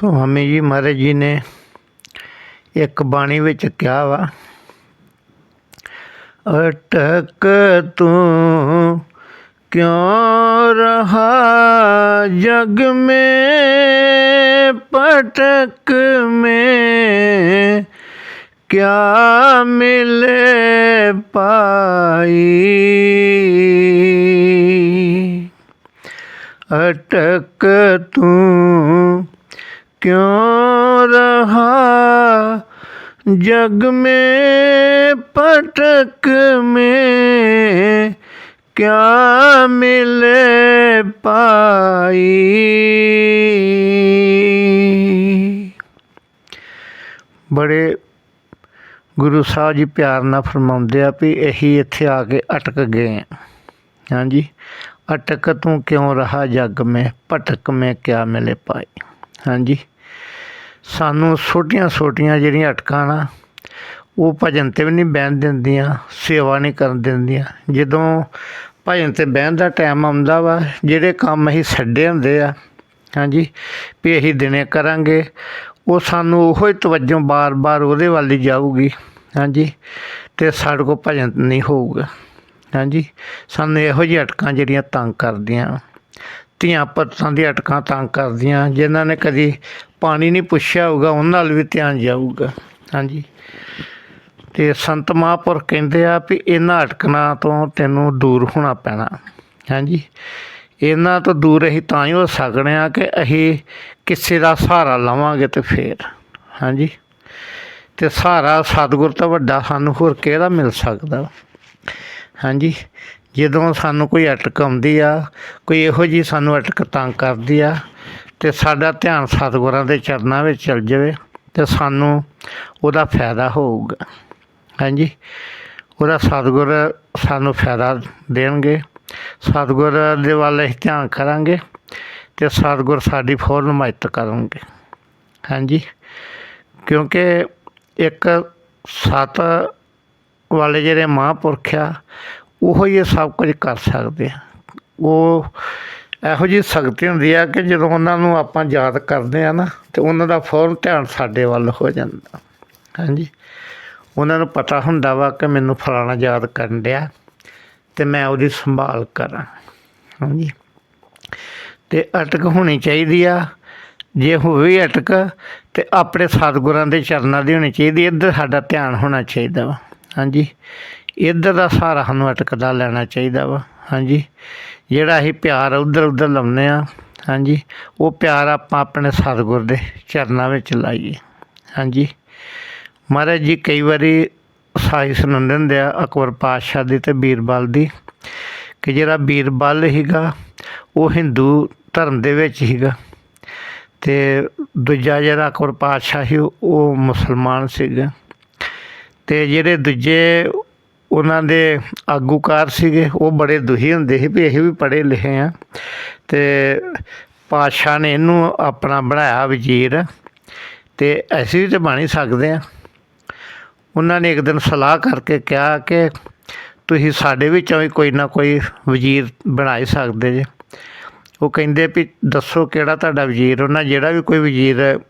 ਸੁਆਮੀ ਜੀ, ਮਹਾਰਾਜ ਜੀ ਨੇ ਇੱਕ ਬਾਣੀ ਵਿੱਚ ਕਿਹਾ ਵਾ, ਅਟਕ ਤੂੰ, ਕਿਉਂ ਰਹਾ ਜਗ ਮੇ, ਪਟਕ ਮੇ, ਕਿਆ ਮਿਲੇ ਪਾਈ? ਅਟਕ ਤੂੰ क्यों रहा जग में पटक में क्या मिले पाई ਬੜੇ ਗੁਰੂ ਸਾਹਿਬ ਜੀ ਪਿਆਰ ਨਾਲ ਫਰਮਾਉਂਦੇ ਆ ਵੀ ਇਹੀ ਇੱਥੇ ਆ ਕੇ ਅਟਕ ਗਏ ਆ ਹਾਂਜੀ ਅਟਕ ਤੂੰ ਕਿਉਂ ਰਹਾ ਜਗ ਮੈਂ ਭਟਕ ਮੈਂ ਕਿਆ ਮਿਲੇ ਪਾਈ ਹਾਂਜੀ। ਸਾਨੂੰ ਛੋਟੀਆਂ ਛੋਟੀਆਂ ਜਿਹੜੀਆਂ ਅਟਕਾਂ ਨਾ, ਉਹ ਭਜਨ ਤੇ ਵੀ ਨਹੀਂ ਬਹਿਣ ਦਿੰਦੀਆਂ, ਸੇਵਾ ਨਹੀਂ ਕਰਨ ਦਿੰਦੀਆਂ। ਜਦੋਂ ਭਜਨ ਤੇ ਬਹਿਣ ਦਾ ਟਾਈਮ ਆਉਂਦਾ ਵਾ, ਜਿਹੜੇ ਕੰਮ ਅਸੀਂ ਛੱਡੇ ਹੁੰਦੇ ਆ, ਹਾਂਜੀ, ਵੀ ਅਸੀਂ ਦਿਨੇ ਕਰਾਂਗੇ, ਉਹ ਸਾਨੂੰ ਉਹੋ ਹੀ ਤਵੱਜੋ ਬਾਰ-ਬਾਰ ਉਹਦੇ ਵੱਲ ਹੀ ਜਾਊਗੀ, ਹਾਂਜੀ, ਤੇ ਸਾਡੇ ਕੋਲ ਭਜਨ ਨਹੀਂ ਹੋਊਗਾ, ਹਾਂਜੀ। ਸਾਨੂੰ ਇਹੋ ਜਿਹੀ ਅਟਕਾਂ ਜਿਹੜੀਆਂ ਤੰਗ ਕਰਦੀਆਂ। ਧੀਆਂ ਪੁੱਤਾਂ ਦੀ ਅਟਕਾਂ ਤੰਗ ਕਰਦੀਆਂ, ਜਿਨ੍ਹਾਂ ਨੇ ਕਦੀ ਪਾਣੀ ਨਹੀਂ ਪੁੱਛਿਆ ਹੋਊਗਾ, ਉਹਨਾਂ ਨਾਲ ਵੀ ਧਿਆਨ ਜਾਊਗਾ। ਹਾਂਜੀ। ਤੇ ਸੰਤ ਮਹਾਂਪੁਰ ਕਹਿੰਦੇ ਆ ਵੀ ਇਹਨਾਂ ਅਟਕਣਾ ਤੋਂ ਤੈਨੂੰ ਦੂਰ ਹੋਣਾ ਪੈਣਾ। ਹਾਂਜੀ। ਇਹਨਾਂ ਤੋਂ ਦੂਰ ਅਸੀਂ ਤਾਂ ਹੀ ਹੋ ਸਕਦੇ ਆ ਕਿ ਅਸੀਂ ਕਿਸੇ ਦਾ ਸਹਾਰਾ ਲਵਾਂਗੇ ਤੇ ਫੇਰ। ਹਾਂਜੀ। ਤੇ ਸਹਾਰਾ ਸਤਿਗੁਰ ਤੋਂ ਵੱਡਾ ਸਾਨੂੰ ਹੋਰ ਕਿਹੜਾ ਮਿਲ ਸਕਦਾ? ਹਾਂਜੀ। ਜਦੋਂ ਸਾਨੂੰ ਕੋਈ ਅਟਕ ਆਉਂਦੀ ਆ, ਕੋਈ ਇਹੋ ਜਿਹੀ ਸਾਨੂੰ ਅਟਕ ਤੰਗ ਕਰਦੀ ਆ, ਤੇ ਸਾਡਾ ਧਿਆਨ ਸਤਿਗੁਰਾਂ ਦੇ ਚਰਨਾਂ ਵਿੱਚ ਚਲ ਜਾਵੇ, ਤੇ ਸਾਨੂੰ ਉਹਦਾ ਫਾਇਦਾ ਹੋਊਗਾ। ਹਾਂਜੀ? ਉਹਦਾ ਸਤਿਗੁਰ ਸਾਨੂੰ ਫਾਇਦਾ ਦੇਣਗੇ। ਸਤਿਗੁਰ ਦੇ ਵੱਲ ਅਸੀਂ ਧਿਆਨ ਕਰਾਂਗੇ, ਤੇ ਸਤਿਗੁਰ ਸਾਡੀ ਫੌਰਨ ਮਦਦ ਕਰਨਗੇ। ਹਾਂਜੀ? ਕਿਉਂਕਿ ਇੱਕ ਸਤ ਵਾਲੇ ਜਿਹੜੇ ਮਹਾਂਪੁਰਖ ਆ ਉਹੋ ਹੀ ਇਹ ਸਭ ਕੁਝ ਕਰ ਸਕਦੇ ਆ। ਉਹ ਇਹੋ ਜਿਹੀ ਸ਼ਕਤੀ ਹੁੰਦੀ ਆ ਕਿ ਜਦੋਂ ਉਹਨਾਂ ਨੂੰ ਆਪਾਂ ਯਾਦ ਕਰਦੇ ਆ ਨਾ, ਤੇ ਉਹਨਾਂ ਦਾ ਫੌਰਨ ਧਿਆਨ ਸਾਡੇ ਵੱਲ ਹੋ ਜਾਂਦਾ। ਹਾਂਜੀ। ਉਹਨਾਂ ਨੂੰ ਪਤਾ ਹੁੰਦਾ ਵਾ ਕਿ ਮੈਨੂੰ ਫਲਾਣਾ ਯਾਦ ਕਰਨ ਡਿਆ, ਤੇ ਮੈਂ ਉਹਦੀ ਸੰਭਾਲ ਕਰਾਂ। ਹਾਂਜੀ। ਤੇ ਅਟਕ ਹੋਣੀ ਚਾਹੀਦੀ ਆ। ਜੇ ਹੋਵੇ ਅਟਕ, ਤੇ ਆਪਣੇ ਸਤਿਗੁਰਾਂ ਦੇ ਚਰਨਾਂ ਦੀ ਹੋਣੀ ਚਾਹੀਦੀ ਇੱਧਰ ਸਾਡਾ ਧਿਆਨ ਹੋਣਾ ਚਾਹੀਦਾ ਵਾ। ਹਾਂਜੀ। ਇੱਧਰ ਦਾ ਸਹਾਰਾ ਸਾਨੂੰ ਅਟਕਦਾ ਲੈਣਾ ਚਾਹੀਦਾ ਵਾ। ਹਾਂਜੀ। ਜਿਹੜਾ ਅਸੀਂ ਪਿਆਰ ਉਧਰ ਉਧਰ ਲਾਉਂਦੇ ਆ ਹਾਂਜੀ, ਉਹ ਪਿਆਰ ਆਪਾਂ ਆਪਣੇ ਸਤਿਗੁਰ ਦੇ ਚਰਨਾਂ ਵਿੱਚ ਲਾਈਏ। ਹਾਂਜੀ। ਮਹਾਰਾਜ ਜੀ, ਕਈ ਵਾਰੀ ਸਾਈ ਸੁਣਾਉਂਦੇ ਹੁੰਦੇ ਆ, ਅਕਬਰ ਪਾਤਸ਼ਾਹ ਦੀ ਤੇ ਬੀਰਬਲ ਦੀ, ਕਿ ਜਿਹੜਾ ਬੀਰਬਲ ਹੀਗਾ ਉਹ ਹਿੰਦੂ ਧਰਮ ਦੇ ਵਿੱਚ ਹੀਗਾ ਤੇ ਦੂਜਾ ਜਿਹੜਾ ਅਕਬਰ ਪਾਤਸ਼ਾਹ ਸੀ, ਉਹ ਮੁਸਲਮਾਨ ਸੀਗਾ। ਅਤੇ ਜਿਹੜੇ ਦੂਜੇ ਉਹਨਾਂ ਦੇ ਆਗੂਕਾਰ ਸੀਗੇ, ਉਹ ਬੜੇ ਦੁਖੀ ਹੁੰਦੇ ਸੀ ਵੀ ਅਸੀਂ ਵੀ ਪੜ੍ਹੇ ਲਿਖੇ ਹਾਂ। ਅਤੇ ਪਾਤਸ਼ਾਹ ਨੇ ਇਹਨੂੰ ਆਪਣਾ ਬਣਾਇਆ ਵਜ਼ੀਰ ਅਤੇ ਅਸੀਂ ਵੀ ਤਾਂ ਬਣ ਹੀ ਸਕਦੇ ਹਾਂ। ਉਹਨਾਂ ਨੇ ਇੱਕ ਦਿਨ ਸਲਾਹ ਕਰਕੇ ਕਿਹਾ ਕਿ ਤੁਸੀਂ ਸਾਡੇ ਵਿੱਚੋਂ ਵੀ ਕੋਈ ਨਾ ਕੋਈ ਵਜ਼ੀਰ ਬਣਾ ਹੀ ਸਕਦੇ ਜੇ। ਉਹ ਕਹਿੰਦੇ ਵੀ ਦੱਸੋ ਕਿਹੜਾ ਤੁਹਾਡਾ ਵਜ਼ੀਰ, ਉਹਨਾਂ ਜਿਹੜਾ ਵੀ ਕੋਈ ਵਜ਼ੀਰ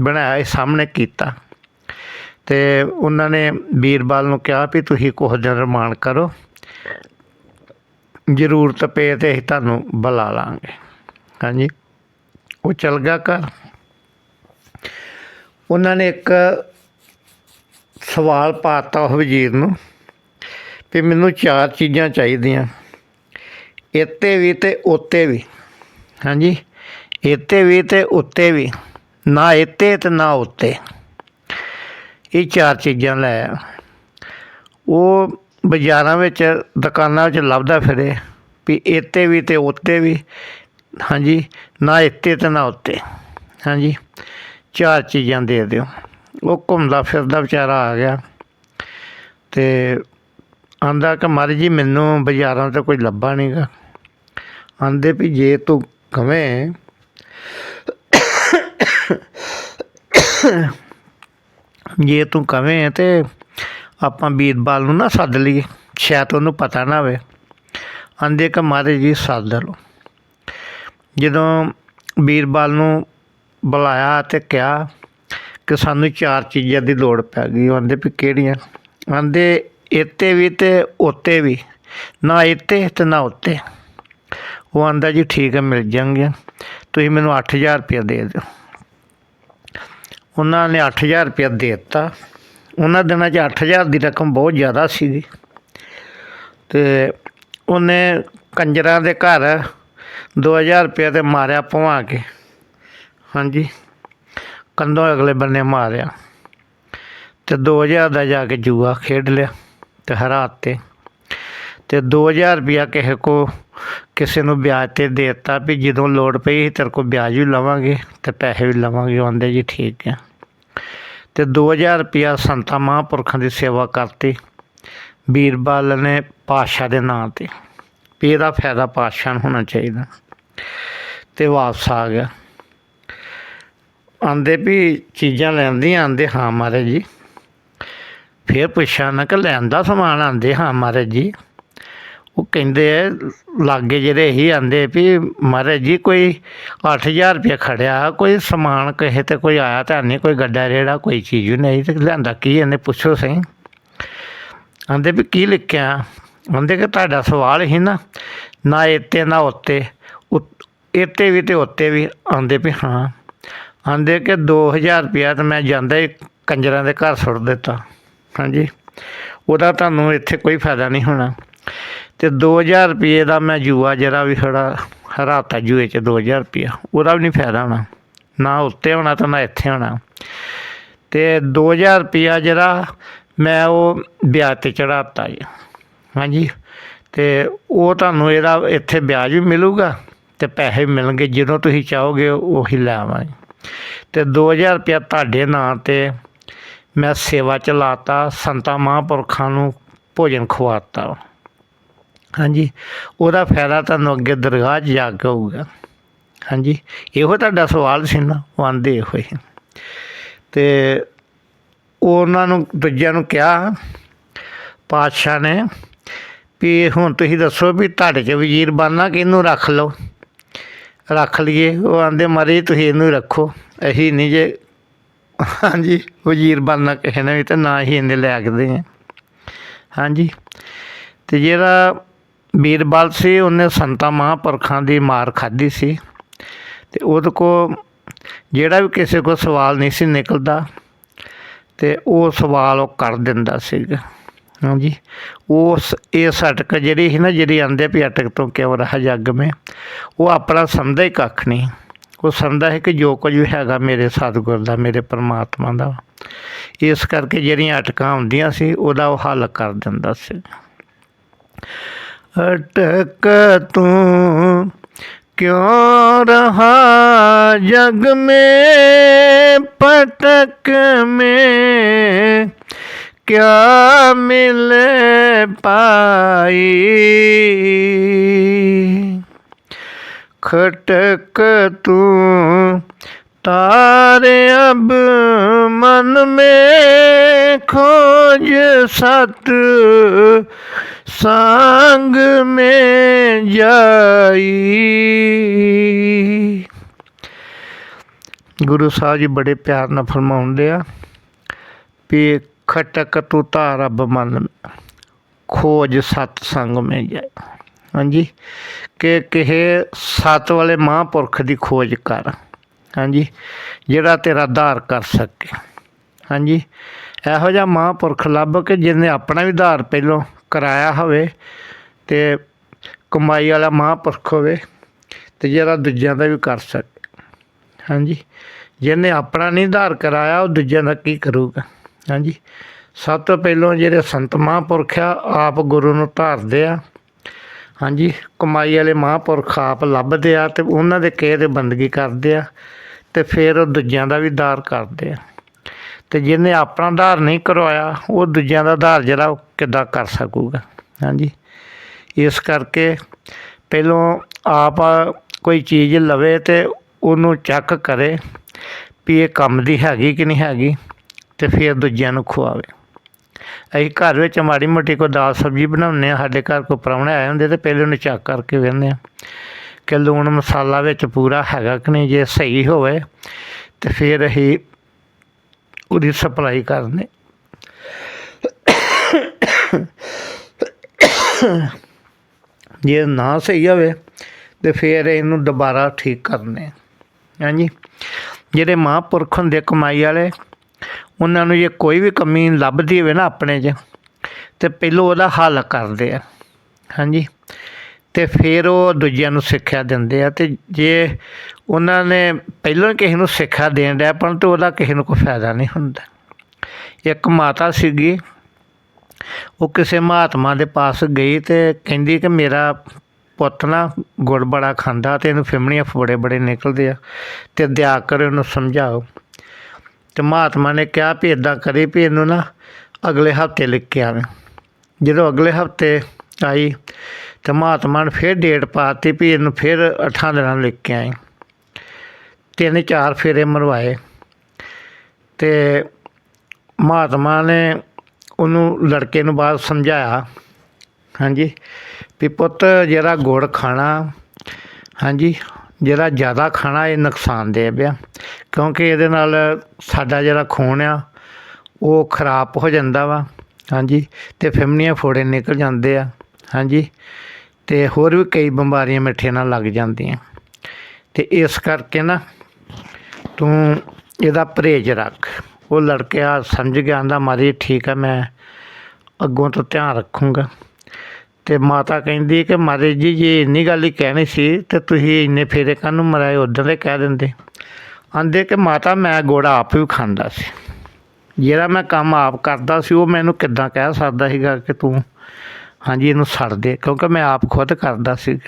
ਬਣਾਇਆ ਇਹ ਸਾਹਮਣੇ ਕੀਤਾ। ਤੇ ਉਹਨਾਂ ਨੇ ਬੀਰਬਲ ਨੂੰ ਕਿਹਾ ਵੀ ਤੁਸੀਂ ਕੁਝ ਦਿਨ ਰਮਾਨ ਕਰੋ। ਜ਼ਰੂਰਤ ਪਏ ਤੇ ਅਸੀਂ ਤੁਹਾਨੂੰ ਬੁਲਾ ਲਾਂਗੇ। ਹਾਂਜੀ। ਉਹ ਚਲ ਗਿਆ ਘਰ। ਉਹਨਾਂ ਨੇ ਇੱਕ ਸਵਾਲ ਪਾਤਾ ਉਹ ਵਜ਼ੀਰ ਨੂੰ ਵੀ ਮੈਨੂੰ ਚਾਰ ਚੀਜ਼ਾਂ ਚਾਹੀਦੀਆਂ। ਇੱਥੇ ਵੀ ਤੇ ਉੱਤੇ ਵੀ। ਹਾਂਜੀ। ਇੱਥੇ ਵੀ ਤੇ ਉੱਤੇ ਵੀ। ਨਾ ਇੱਥੇ ਤੇ ਨਾ ਉੱਤੇ ਇਹ ਚਾਰ ਚੀਜ਼ਾਂ ਲੈ ਉਹ ਬਾਜ਼ਾਰਾਂ ਵਿੱਚ, ਦੁਕਾਨਾਂ ਵਿੱਚ ਲੱਭਦਾ ਫਿਰੇ, ਵੀ ਇੱਥੇ ਵੀ ਤੇ ਉੱਤੇ ਵੀ। ਹਾਂਜੀ, ਨਾ ਇੱਥੇ ਤੇ ਨਾ ਉੱਤੇ ਹਾਂਜੀ, ਚਾਰ ਚੀਜ਼ਾਂ ਦੇ ਦਿਓ। ਉਹ ਘੁੰਮਦਾ ਫਿਰਦਾ ਵਿਚਾਰਾ ਆ ਗਿਆ। ਤੇ ਆਂਦਾ ਕਿ ਮਰ ਜੀ ਮੈਨੂੰ ਬਾਜ਼ਾਰਾਂ ਤੇ ਕੋਈ ਲੱਭਾ ਨਹੀਂਗਾ ਆਂਦੇ ਵੀ ਜੇ ਤੂੰ ਕਵੇਂ ਜੇ ਤੂੰ ਕਵੇਂ ਤੇ ਆਪਾਂ ਬੀਰਬਲ ਨੂੰ ਨਾ ਸੱਦ ਲਈਏ, ਸ਼ਾਇਦ ਉਹਨੂੰ ਪਤਾ ਨਾ ਹੋਵੇ। ਆਂਦੇ ਕਿ ਮਹਾਰਾਜ ਜੀ ਸੱਦ ਲਓ। ਜਦੋਂ ਬੀਰਬਲ ਨੂੰ ਬੁਲਾਇਆ ਤੇ ਕਿਹਾ ਕਿ ਸਾਨੂੰ ਚਾਰ ਚੀਜ਼ਾਂ ਦੀ ਲੋੜ ਪੈ ਗਈ, ਉਹ ਆਂਦੇ ਵੀ ਕਿਹੜੀਆਂ? ਆਂਦੇ ਇੱਥੇ ਵੀ ਤੇ ਉੱਤੇ ਵੀ, ਨਾ ਇੱਥੇ ਤੇ ਨਾ ਉੱਤੇ ਉਹ ਆਂਦਾ ਜੀ ਠੀਕ ਹੈ ਮਿਲ ਜਾਣਗੇ ਤੁਸੀਂ ਮੈਨੂੰ 8000 ਰੁਪਇਆ ਦੇ ਦਿਓ। ਉਹਨਾਂ ਨੇ 8000 ਰੁਪਇਆ ਦੇ ਦਿੱਤਾ। ਉਹਨਾਂ ਦਿਨਾਂ 'ਚ 8000 ਦੀ ਰਕਮ ਬਹੁਤ ਜ਼ਿਆਦਾ ਸੀਗੀ। ਤੇ ਉਹਨੇ ਕੰਜਰਾਂ ਦੇ ਘਰ 2000 ਰੁਪਇਆ ਤੇ ਮਾਰਿਆ ਭਵਾ ਕੇ। ਹਾਂਜੀ। ਕੰਧੋਂ ਅਗਲੇ ਬੰਨੇ ਮਾਰਿਆ। ਤੇ 2000 ਦਾ ਜਾ ਕੇ ਜੂਆ ਖੇਡ ਲਿਆ ਤੇ ਹਰਾਤੇ। ਤੇ 2000 ਰੁਪਇਆ ਕਿਸੇ ਕੋ ਕਿਸੇ ਨੂੰ ਵਿਆਜ ਤੇ ਦੇ ਦਿੱਤਾ ਵੀ ਜਦੋਂ ਲੋੜ ਪਈ ਤੇਰੇ ਕੋਲ ਵਿਆਜ ਵੀ ਲਵਾਂਗੇ ਅਤੇ ਪੈਸੇ ਵੀ ਲਵਾਂਗੇ, ਉਹ ਆਂਦੇ ਜੀ ਠੀਕ ਹੈ ਅਤੇ ਦੋ ਹਜ਼ਾਰ ਰੁਪਇਆ ਸੰਤਾਂ ਮਹਾਂਪੁਰਖਾਂ ਦੀ ਸੇਵਾ ਕਰਤੀ। ਬੀਰਬਲ ਨੇ ਪਾਤਸ਼ਾਹ ਦੇ ਨਾਂ ਤੇ। ਵੀ ਇਹਦਾ ਫਾਇਦਾ ਪਾਤਸ਼ਾਹ ਨੂੰ ਹੋਣਾ ਚਾਹੀਦਾ। ਅਤੇ ਵਾਪਸ ਆ ਗਿਆ। ਆਂਦੇ ਵੀ ਚੀਜ਼ਾਂ ਲੈਂਦੀਆਂ, ਆਂਦੇ ਹਾਂ ਮਹਾਰਾਜ ਜੀ। ਫਿਰ ਪੁੱਛਿਆ ਨਾ ਕਿ ਲੈਂਦਾ ਸਮਾਨ, ਆਂਦੇ ਹਾਂ ਮਹਾਰਾਜ ਜੀ। ਉਹ ਕਹਿੰਦੇ ਲਾਗੇ ਜਿਹੜੇ ਇਹੀ ਆਂਦੇ ਵੀ ਮਹਾਰਾਜ ਜੀ, ਕੋਈ 8000 ਰੁਪਏ ਖੜਿਆ, ਕੋਈ ਸਮਾਨ ਕਿਸੇ ਤੇ ਕੋਈ ਆਇਆ ਤਾਂ ਨਹੀਂ, ਕੋਈ ਗੱਡਾ ਰੇੜਾ, ਕੋਈ ਚੀਜ਼ ਨਹੀਂ, ਤੇ ਲਿਆਂਦਾ ਕੀ ਇਹਨੇ, ਪੁੱਛੋ ਸਹੀ। ਆਂਦੇ ਵੀ ਕੀ ਲਿਖਿਆ? ਆਂਦੇ ਕਿ ਤੁਹਾਡਾ ਸਵਾਲ ਹੀ ਨਾ ਨਾ ਇੱਥੇ, ਨਾ ਉੱਤੇ ਉਤ- ਇੱਥੇ ਵੀ ਤੇ ਉੱਤੇ ਵੀ। ਆਂਦੇ ਵੀ ਹਾਂ। ਆਂਦੇ ਕਿ 2000 ਰੁਪਇਆ ਤਾਂ ਮੈਂ ਜਾਂਦਾ ਹੀ ਕੰਜਰਾਂ ਦੇ ਘਰ ਸੁੱਟ ਦਿੱਤਾ। ਹਾਂਜੀ। ਉਹਦਾ ਤੁਹਾਨੂੰ ਇੱਥੇ ਕੋਈ ਫਾਇਦਾ ਨਹੀਂ ਹੋਣਾ। ਤੇ 2000 ਰੁਪਏ ਦਾ ਮੈਂ ਜੂਆ ਜਿਹੜਾ ਵੀ ਖੜਾ ਹਰਾਤਾ ਜੂਏ ਚ 2000 ਰੁਪਇਆ, ਉਹਦਾ ਵੀ ਨਹੀਂ ਫਾਇਦਾ ਹੋਣਾ। ਨਾ ਉੱਤੇ ਹੋਣਾ ਤੇ ਨਾ ਇੱਥੇ ਹੋਣਾ। ਤੇ 2000 ਰੁਪਇਆ ਜਿਹੜਾ ਮੈਂ ਉਹ ਵਿਆਜ ਤੇ ਚੜਾਤਾ ਜੀ। ਹਾਂਜੀ। ਤੇ ਉਹ ਤੁਹਾਨੂੰ ਇਹਦਾ ਇੱਥੇ ਵਿਆਜ ਵੀ ਮਿਲੂਗਾ ਤੇ ਪੈਸੇ ਵੀ ਮਿਲਣਗੇ, ਜਦੋਂ ਤੁਸੀਂ ਚਾਹੋਗੇ ਉਹੀ ਲੈ ਆਵਾਂਗੇ। ਤੇ 2000 ਰੁਪਇਆ ਤੁਹਾਡੇ ਨਾਂ ਤੇ ਮੈਂ ਸੇਵਾ ਚ ਲਾਤਾ ਸੰਤਾਂ ਮਹਾਂਪੁਰਖਾਂ ਨੂੰ ਭੋਜਨ ਖਵਾਤਾ। ਹਾਂਜੀ। ਉਹਦਾ ਫਾਇਦਾ ਤੁਹਾਨੂੰ ਅੱਗੇ ਦਰਗਾਹ 'ਚ ਜਾ ਕੇ ਹੋਊਗਾ। ਹਾਂਜੀ। ਇਹੋ ਤੁਹਾਡਾ ਸਵਾਲ ਸੀ ਨਾ, ਉਹ ਆਂਦੇ ਇਹੋ ਹੀ। ਤੇ ਉਹਨਾਂ ਨੂੰ, ਦੂਜਿਆਂ ਨੂੰ ਕਿਹਾ ਪਾਤਸ਼ਾਹ ਨੇ ਵੀ ਹੁਣ ਤੁਸੀਂ ਦੱਸੋ ਵੀ ਤੁਹਾਡੇ 'ਚ ਵਜ਼ੀਰ ਬਣਨਾ ਕਿਹਨੂੰ ਰੱਖ ਲਓ? ਰੱਖ ਲਈਏ। ਉਹ ਆਂਦੇ ਮਾਰੇ ਤੁਸੀਂ ਇਹਨੂੰ ਰੱਖੋ। ਅਸੀਂ ਨਹੀਂ ਜੇ ਹਾਂਜੀ, ਵਜ਼ੀਰ ਬਾਨਾ ਕਿਸੇ ਨੇ ਵੀ ਤੇ ਨਾ ਹੀ ਇਹਨੇ ਲੈ ਸਕਦੇ ਆ ਹਾਂਜੀ। ਤੇ ਜਿਹੜਾ ਬੀਰਬਲ ਸੀ, ਉਹਨੇ ਸੰਤਾਂ ਮਹਾਂਪੁਰਖਾਂ ਦੀ ਮਾਰ ਖਾਧੀ ਸੀ। ਤੇ ਉਹਦੇ ਕੋ ਜਿਹੜਾ ਵੀ ਕਿਸੇ ਕੋ ਸਵਾਲ ਨਹੀਂ ਸੀ ਨਿਕਲਦਾ, ਤੇ ਉਹ ਸਵਾਲ ਉਹ ਕਰ ਦਿੰਦਾ ਸੀਗਾ। ਹਾਂਜੀ। ਉਸ, ਇਹ ਅਟਕ ਜਿਹੜੀ ਸੀ ਨਾ, ਜਿਹੜੀ ਆਂਦੇ ਵੀ ਅਟਕ ਤੋਂ ਕਿਉਂ ਰਹਾ ਜੱਗ ਮੇ, ਉਹ ਆਪਣਾ ਸਮਝਦਾ ਹੀ ਕੱਖ ਨਹੀਂ ਉਹ ਸਮਝਦਾ ਹੈ ਕਿ ਜੋ ਕੁਝ ਵੀ ਹੈਗਾ ਮੇਰੇ ਸਤਿਗੁਰ ਦਾ, ਮੇਰੇ ਪਰਮਾਤਮਾ ਦਾ। ਇਸ ਕਰਕੇ ਜਿਹੜੀਆਂ ਅਟਕਾਂ ਹੁੰਦੀਆਂ ਸੀ, ਉਹਦਾ ਉਹ ਹੱਲ ਕਰ ਦਿੰਦਾ ਸੀ। ਅਟਕ ਤੂੰ क्यों रहा जग में पटक में क्या मिल पाई खटक तू तारे अब मन में खोज सत संग में जाई ਗੁਰੂ ਸਾਹਿਬ ਜੀ ਬੜੇ ਪਿਆਰ ਨਾਲ ਫਰਮਾਉਂਦੇ ਆ ਵੀ ਖਟਕ ਤੂੰ ਧਾਰ ਅਬ ਮਨ ਖੋਜ ਸਤ ਸੰਗ ਮੇ ਜਾਏ ਹਾਂਜੀ ਕਿ ਕਿਹੇ ਸਤ ਵਾਲੇ ਮਹਾਂਪੁਰਖ ਦੀ ਖੋਜ ਕਰ ਹਾਂਜੀ ਜਿਹੜਾ ਤੇਰਾ ਆਧਾਰ ਕਰ ਸਕੇ ਹਾਂਜੀ ਇਹੋ ਜਿਹਾ ਮਹਾਂਪੁਰਖ ਲੱਭ ਕੇ ਜਿਹਨੇ ਆਪਣਾ ਵੀ ਆਧਾਰ ਪਹਿਲੋਂ ਕਰਾਇਆ ਹੋਵੇ ਤੇ ਕਮਾਈ ਵਾਲਾ ਮਹਾਂਪੁਰਖ ਹੋਵੇ ਤੇ ਜਿਹੜਾ ਦੂਜਿਆਂ ਦਾ ਵੀ ਕਰ ਸਕੇ। ਹਾਂਜੀ। ਜਿਹਨੇ ਆਪਣਾ ਨਹੀਂ ਆਧਾਰ ਕਰਾਇਆ, ਉਹ ਦੂਜਿਆਂ ਦਾ ਕੀ ਕਰੂਗਾ? ਹਾਂਜੀ। ਸਭ ਤੋਂ ਪਹਿਲਾਂ ਜਿਹੜੇ ਸੰਤ ਮਹਾਂਪੁਰਖ ਆ, ਆਪ ਗੁਰੂ ਨੂੰ ਧਾਰਦੇ ਆ। ਹਾਂਜੀ। ਕਮਾਈ ਵਾਲੇ ਮਹਾਂਪੁਰਖ ਆਪ ਲੱਭਦੇ ਆ ਤੇ ਉਹਨਾਂ ਦੇ ਕਹੇ ਦੇ ਬੰਦਗੀ ਕਰਦੇ ਆ ਤੇ ਫਿਰ ਉਹ ਦੂਜਿਆਂ ਦਾ ਵੀ ਦਾਰ ਕਰਦੇ ਆ। ਤੇ ਜਿਹਨੇ ਆਪਣਾ ਆਧਾਰ ਨਹੀਂ ਕਰਵਾਇਆ, ਉਹ ਦੂਜਿਆਂ ਦਾ ਆਧਾਰ ਜਿਹੜਾ ਉਹ ਕਿੱਦਾਂ ਕਰ ਸਕੂਗਾ? ਹਾਂਜੀ। ਇਸ ਕਰਕੇ ਪਹਿਲੋਂ ਆਪ ਕੋਈ ਚੀਜ਼ ਲਵੇ ਤੇ ਉਹਨੂੰ ਚੈੱਕ ਕਰੇ ਵੀ ਇਹ ਕੰਮ ਦੀ ਹੈਗੀ ਕਿ ਨਹੀਂ ਹੈਗੀ ਅਤੇ ਫਿਰ ਦੂਜਿਆਂ ਨੂੰ ਖਵਾਵੇ ਅਸੀਂ ਘਰ ਵਿੱਚ ਮਾੜੀ ਮੋਟੀ ਕੋਈ ਦਾਲ ਸਬਜ਼ੀ ਬਣਾਉਂਦੇ ਆ ਸਾਡੇ ਘਰ ਕੋਈ ਪ੍ਰਾਹੁਣੇ ਆਏ ਹੁੰਦੇ ਤੇ ਪਹਿਲੇ ਉਹਨੂੰ ਚੈੱਕ ਕਰਕੇ ਵੇਖਦੇ ਆ ਕਿ ਲੂਣ ਮਸਾਲਾ ਵਿੱਚ ਪੂਰਾ ਹੈਗਾ ਕਿ ਨਹੀਂ, ਜੇ ਸਹੀ ਹੋਵੇ ਤੇ ਫਿਰ ਅਸੀਂ ਉਹਦੀ ਸਪਲਾਈ ਕਰਨੇ ਜੇ ਨਾ ਸਹੀ ਹੋਵੇ ਤੇ ਫਿਰ ਇਹਨੂੰ ਦੁਬਾਰਾ ਠੀਕ ਕਰਨੇ ਹਾਂਜੀ? ਜਿਹੜੇ ਮਹਾਂਪੁਰਖ ਹੁੰਦੇ ਕਮਾਈ ਵਾਲੇ, ਉਹਨਾਂ ਨੂੰ ਜੇ ਕੋਈ ਵੀ ਕਮੀ ਲੱਭਦੀ ਹੋਵੇ ਨਾ ਆਪਣੇ 'ਚ, ਤੇ ਪਹਿਲੋਂ ਉਹਦਾ ਹੱਲ ਕਰਦੇ ਆ। ਹਾਂਜੀ? ਤੇ ਫਿਰ ਉਹ ਦੂਜਿਆਂ ਨੂੰ ਸਿੱਖਿਆ ਦਿੰਦੇ ਆ। ਤੇ ਜੇ ਉਹਨਾਂ ਨੇ ਪਹਿਲਾਂ ਕਿਸੇ ਨੂੰ ਸਿੱਖਿਆ ਦੇਣ ਡਿਆ ਪਰ ਤੇ ਉਹਦਾ ਕਿਸੇ ਨੂੰ ਕੋਈ ਫਾਇਦਾ ਨਹੀਂ ਹੁੰਦਾ। ਇੱਕ ਮਾਤਾ ਸੀਗੀ ਉਹ ਕਿਸੇ ਮਹਾਤਮਾ ਦੇ ਪਾਸ ਗਈ ਤੇ ਕਹਿੰਦੀ ਕਿ ਮੇਰਾ ਪੁੱਤ ਨਾ ਗੁੜ ਬੜਾ ਖਾਂਦਾ ਤੇ ਇਹਨੂੰ ਫਿਮਣੀਆਂ ਫੋੜੇ ਬੜੇ ਨਿਕਲਦੇ ਆ ਤੇ ਦਿਆ ਕਰ ਇਹਨੂੰ ਸਮਝਾਓ। ਤੇ ਮਹਾਤਮਾ ਨੇ ਕਿਹਾ ਵੀ ਇਦਾਂ ਕਰੇ ਵੀ ਇਹਨੂੰ ਨਾ ਅਗਲੇ ਹਫ਼ਤੇ ਲਿਖ ਕੇ ਆਵੇਂ। ਜਦੋਂ ਅਗਲੇ ਹਫ਼ਤੇ ਆਈ ਤੇ ਮਹਾਤਮਾ ਨੇ ਫਿਰ ਡੇਟ ਪਾਤੀ ਵੀ ਇਹਨੂੰ ਫਿਰ ਅੱਠਾਂ ਦਿਨਾਂ ਲਿਖ ਕੇ ਆਏ ਤਿੰਨ ਚਾਰ ਫੇਰੇ ਮਰਵਾਏ। ਤੇ ਮਹਾਤਮਾ ਨੇ ਉਹਨੂੰ ਲੜਕੇ ਨੂੰ ਬਾਅਦ ਸਮਝਾਇਆ। ਹਾਂਜੀ। ਵੀ ਪੁੱਤ ਜਿਹੜਾ ਗੁੜ ਖਾਣਾ, ਹਾਂਜੀ, ਜਿਹੜਾ ਜ਼ਿਆਦਾ ਖਾਣਾ ਇਹ ਨੁਕਸਾਨਦੇਹ ਆ ਕਿਉਂਕਿ ਇਹਦੇ ਨਾਲ ਸਾਡਾ ਜਿਹੜਾ ਖੂਨ ਆ, ਉਹ ਖਰਾਬ ਹੋ ਜਾਂਦਾ ਵਾ। ਹਾਂਜੀ। ਤੇ ਫਿਮਨੀਆਂ ਫੋੜੇ ਨਿਕਲ ਜਾਂਦੇ ਆ। ਹਾਂਜੀ। ਤੇ ਹੋਰ ਵੀ ਕਈ ਬਿਮਾਰੀਆਂ ਮਿੱਠੇ ਨਾਲ ਲੱਗ ਜਾਂਦੀਆਂ। ਤੇ ਇਸ ਕਰਕੇ ਨਾ ਤੂੰ ਇਹਦਾ ਪਰਹੇਜ਼ ਰੱਖ। ਉਹ ਲੜਕਿਆ ਸਮਝ ਗਿਆ, ਆਂਦਾ ਮਾਰੀ ਠੀਕ ਆ, ਮੈਂ ਅੱਗੋਂ ਤੋਂ ਧਿਆਨ ਰੱਖੂੰਗਾ। ਤੇ ਮਾਤਾ ਕਹਿੰਦੀ ਕਿ ਮਹਾਰਾਜ ਜੀ, ਜੇ ਇੰਨੀ ਗੱਲ ਹੀ ਕਹਿਣੀ ਸੀ, ਤੇ ਤੁਸੀਂ ਇੰਨੇ ਫੇਰੇ ਕਾਹਨੂੰ ਮਰਾਏ ਉਦੋਂ ਦੇ ਕਹਿ ਦਿੰਦੇ। ਆਂਦੇ ਕਿ ਮਾਤਾ, ਮੈਂ ਗੋੜਾ ਆਪ ਵੀ ਖਾਂਦਾ ਸੀ। ਜਿਹੜਾ ਮੈਂ ਕੰਮ ਆਪ ਕਰਦਾ ਸੀ, ਉਹ ਮੈਨੂੰ ਕਿੱਦਾਂ ਕਹਿ ਸਕਦਾ ਸੀਗਾ ਕਿ ਤੂੰ ਹਾਂਜੀ, ਇਹਨੂੰ ਛੱਡ ਦੇ, ਕਿਉਂਕਿ ਮੈਂ ਆਪ ਖੁਦ ਕਰਦਾ ਸੀ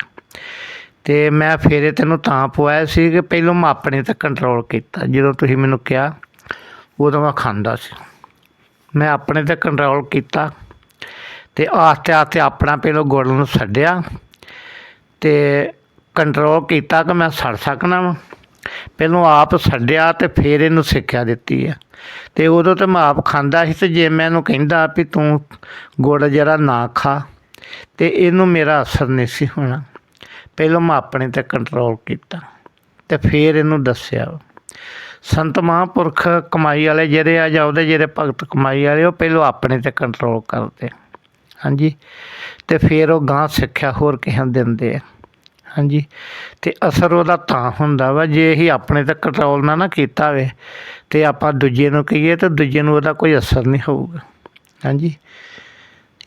ਤੇ ਮੈਂ ਫੇਰੇ ਤੈਨੂੰ ਤਾਂ ਪਵਾਇਆ ਸੀ ਕਿ ਪਹਿਲਾਂ ਮੈਂ ਆਪਣੇ ਤੇ ਕੰਟਰੋਲ ਕੀਤਾ, ਜਦੋਂ ਤੁਸੀਂ ਮੈਨੂੰ ਕਿਹਾ ਉਦੋਂ ਮੈਂ ਖਾਂਦਾ ਸੀ। ਮੈਂ ਆਪਣੇ ਤੇ ਕੰਟਰੋਲ ਕੀਤਾ ਤੇ ਆਸਤੇ ਆਸਤੇ ਆਪਣਾ ਪਹਿਲੋਂ ਗੁੜ ਨੂੰ ਛੱਡਿਆ ਤੇ ਕੰਟਰੋਲ ਕੀਤਾ ਕਿ ਮੈਂ ਸੜ ਸਕਣਾ ਵਾ। ਪਹਿਲੋਂ ਆਪ ਛੱਡਿਆ ਤੇ ਫਿਰ ਇਹਨੂੰ ਸਿੱਖਿਆ ਦਿੱਤੀ ਆ। ਤੇ ਉਦੋਂ ਤੇ ਮੈਂ ਆਪ ਖਾਂਦਾ ਸੀ ਤੇ ਜੇ ਮੈਂ ਇਹਨੂੰ ਕਹਿੰਦਾ ਵੀ ਤੂੰ ਗੁੜ ਜਿਹੜਾ ਨਾ ਖਾ ਤੇ ਇਹਨੂੰ ਮੇਰਾ ਅਸਰ ਨਹੀਂ ਸੀ ਹੋਣਾ। ਪਹਿਲੋਂ ਮੈਂ ਆਪਣੇ ਤੇ ਕੰਟਰੋਲ ਕੀਤਾ ਤੇ ਫਿਰ ਇਹਨੂੰ ਦੱਸਿਆ। ਸੰਤ ਮਹਾਂਪੁਰਖ ਕਮਾਈ ਵਾਲੇ ਜਿਹੜੇ ਆ ਜਾਂ ਉਹਦੇ ਜਿਹੜੇ ਭਗਤ ਕਮਾਈ ਵਾਲੇ, ਉਹ ਪਹਿਲਾਂ ਆਪਣੇ ਤੇ ਕੰਟਰੋਲ ਕਰਦੇ ਹਾਂਜੀ? ਤੇ ਫਿਰ ਉਹ ਗਾਂ ਸਿੱਖਿਆ ਹੋਰ ਕਿਸੇ ਦਿੰਦੇ ਆ। ਹਾਂਜੀ? ਤੇ ਅਸਰ ਉਹਦਾ ਤਾਂ ਹੁੰਦਾ ਵਾ ਜੇ ਅਸੀਂ ਆਪਣੇ ਤੇ ਕੰਟਰੋਲ ਨਾ ਨਾ ਕੀਤਾ ਹੋਵੇ, ਤੇ ਆਪਾਂ ਦੂਜੇ ਨੂੰ ਕਹੀਏ ਤਾਂ ਦੂਜੇ ਨੂੰ ਉਹਦਾ ਕੋਈ ਅਸਰ ਨਹੀਂ ਹੋਊਗਾ। ਹਾਂਜੀ?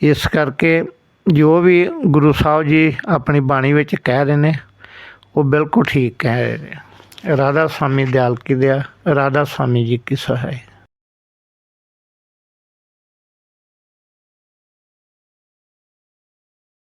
ਇਸ ਕਰਕੇ ਜੋ ਵੀ ਗੁਰੂ ਸਾਹਿਬ ਜੀ ਆਪਣੀ ਬਾਣੀ ਵਿੱਚ ਕਹਿ ਰਹੇ ਨੇ, ਉਹ ਬਿਲਕੁਲ ਠੀਕ ਕਹਿ ਰਹੇ ਨੇ। ਰਾਧਾ ਸਵਾਮੀ ਦਿਆਲ ਕੀ ਦਿਆ ਰਾਧਾ ਸਵਾਮੀ ਜੀ ਕੀ ਸਹਾਇ।